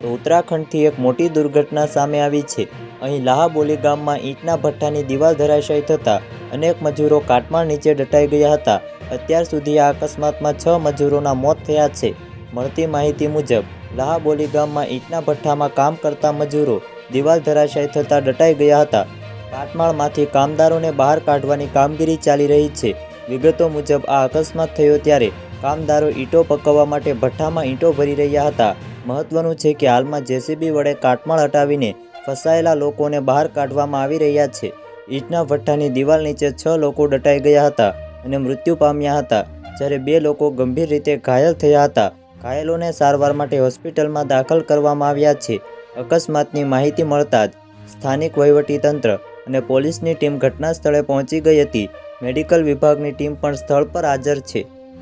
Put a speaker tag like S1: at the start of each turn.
S1: તો ઉત્તરાખંડથી એક મોટી દુર્ઘટના સામે આવી છે. અહીં લાહાબોલી ગામમાં ઈંટના ભઠ્ઠાની દિવાલ ધરાશાયી થતાં અનેક મજૂરો કાટમાળ નીચે દટાઈ ગયા હતા. અત્યાર સુધી આ અકસ્માતમાં છ મજૂરોના મોત થયા છે. મળતી માહિતી મુજબ લાહાબોલી ગામમાં ઈંટના ભઠ્ઠામાં કામ કરતા મજૂરો દિવાલ ધરાશાયી થતાં દટાઈ ગયા હતા. કાટમાળમાંથી કામદારોને બહાર કાઢવાની કામગીરી ચાલી રહી છે. વિગતો મુજબ આ અકસ્માત થયો ત્યારે કામદારો ઈંટો પકવવા માટે ભઠ્ઠામાં ઈંટો ભરી રહ્યા હતા. મહત્વનું છે કે હાલમાં જેસીબી વડે કાટમાળ હટાવીને ફસાયેલા લોકોને બહાર કાઢવામાં આવી રહ્યા છે. ઈંટના ભઠ્ઠાની દિવાલ નીચે છ લોકો દટાઈ ગયા હતા અને મૃત્યુ પામ્યા હતા, જ્યારે બે લોકો ગંભીર રીતે ઘાયલ થયા હતા. ઘાયલોને સારવાર માટે હોસ્પિટલમાં દાખલ કરવામાં આવ્યા છે. અકસ્માતની માહિતી મળતા જ સ્થાનિક વહીવટીતંત્ર અને પોલીસની ટીમ ઘટના સ્થળે પહોંચી ગઈ હતી. મેડિકલ વિભાગની ટીમ પણ સ્થળ પર હાજર છે.